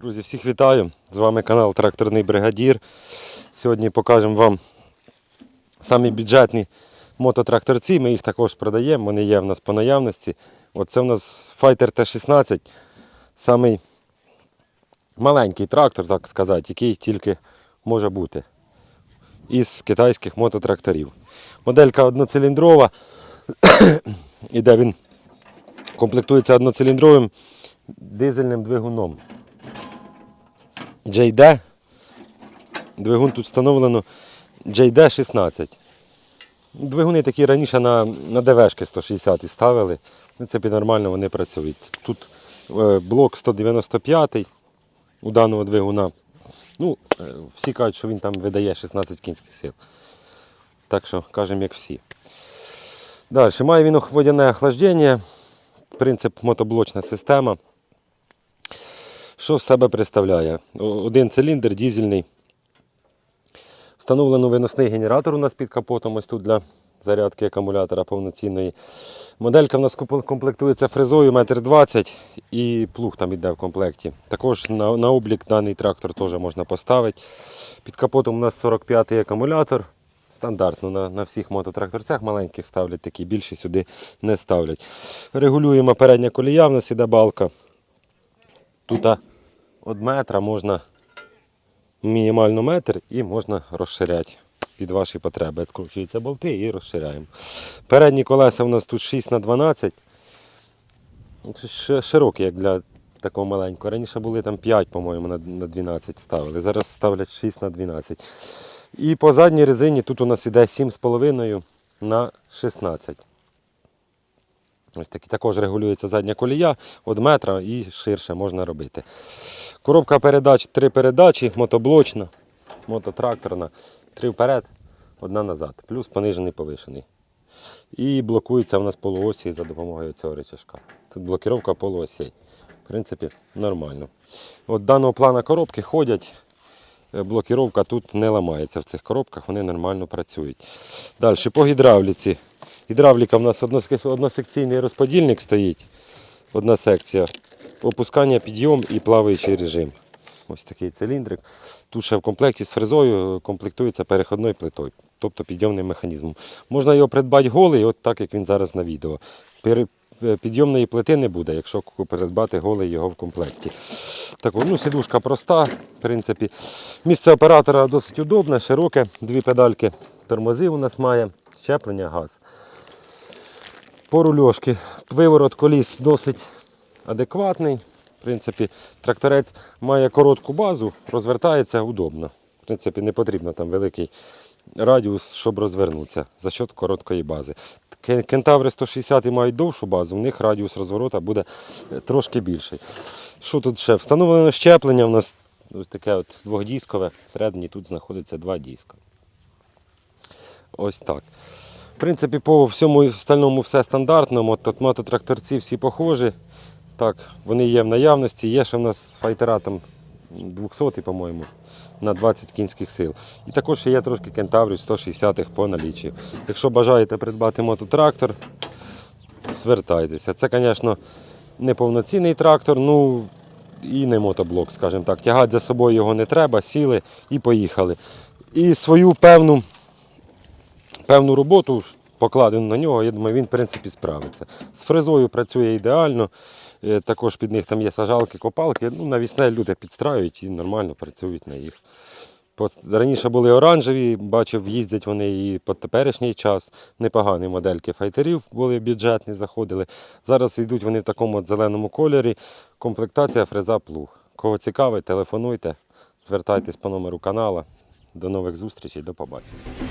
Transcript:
Друзі, всіх вітаю! З вами канал Тракторний Бригадір. Сьогодні покажемо вам самі бюджетні мототракторці. Ми їх також продаємо, вони є в нас по наявності. Оце в нас Fighter T16, самий маленький трактор, так сказати, який тільки може бути із китайських мототракторів. Моделька одноциліндрова, іде він комплектується одноциліндровим дизельним двигуном. JD. Двигун тут встановлено JD16. Двигуни такі раніше на, на ДВшки 160 ставили. В принципі, нормально вони працюють. Тут е, блок 195 у даного двигуна. Ну, е, всі кажуть, що він там видає 16 кінських сил. Так що кажемо, як всі. Далі, має він водяне охлаждення. Принцип мотоблочна система. Що в себе представляє? Один циліндр дізельний. Встановлено виносний генератор у нас під капотом, ось тут для зарядки акумулятора повноцінної. Моделька в нас комплектується фрезою 1,20 м і плуг там йде в комплекті. Також на, на облік даний трактор теж можна поставити. Під капотом у нас 45-й акумулятор. Стандартно на, на всіх мототракторцях маленьких ставлять такі, більші сюди не ставлять. Регулюємо передня колія, в нас іде балка. Тут від метра можна мінімально метр і можна розширяти під ваші потреби. Відкручуються болти і розширяємо. Передні колеса у нас тут 6 на 12 Широкі, як для такого маленького. Раніше були там 5, по-моєму, на на 12 ставили. Зараз ставлять 6 на 12. І по задній резині тут у нас іде 7,5 на 16. Ось такі також регулюється задня колія від метра і ширше можна робити. Коробка передач, три передачі, мотоблочна, мототракторна, три вперед, одна назад, плюс понижений повишений. І блокується у нас полуосі за допомогою цього рычажка. Тут блокировка полуосей. В принципі, нормально. От даного плана коробки ходять. Е, Блокировка тут не ламається в цих коробках, вони нормально працюють. Далі по гідравліці. Гідравліка в нас односекційний розподільник стоїть. Одна секція. Опускання, підйом і плаваючий режим. Ось такий циліндрик. Тут ще в комплекті з фрезою комплектується переходною плитою, тобто підйомним механізмом. Можна його придбати голий, от так як він зараз на відео. Е, Підйомної плити не буде, якщо придбати голий його в комплекті. Так, ну, сідушка проста, в принципі. Місце оператора досить удобне, широке, дві педальки тормозів у нас має, щеплення, газ. По рульошки. Виворот коліс досить адекватний. В принципі, тракторець має коротку базу, розвертається удобно. В принципі, не потрібно там великий радіус, щоб розвернутися за счет короткої бази. Кентаври 160 мають довшу базу, в них радіус розворота буде е, трошки більший. Що тут ще? Встановлено щеплення у нас ось таке от двохдіскове, всередині тут знаходиться два диска. Ось так. В принципі, по всьому остальному все стандартно. Мото- Мототракторці всі похожі. Так, вони є в наявності. Є ще в нас файтера там 200, по-моєму, на 20 кінських сил. І також є трошки кентаврів 160-х по наліччю. Якщо бажаєте придбати мототрактор, звертайтеся. Це, звісно, не повноцінний трактор, ну і не мотоблок, скажімо так. Тягати за собою його не треба, сіли і поїхали. І свою певну певну роботу покладену на нього, я думаю, він в принципі справиться. З фрезою працює ідеально. Е, Також під них там є сажалки, копалки. Ну, навісне люди підстраюють і нормально працюють на їх. Раніше були оранжеві, бачив, їздять вони і по теперішній час. Непогані модельки файтерів були бюджетні, заходили. Зараз йдуть вони в такому зеленому кольорі. Комплектація фреза плуг. Кого цікавить, телефонуйте, звертайтесь по номеру каналу. До нових зустрічей, до побачення.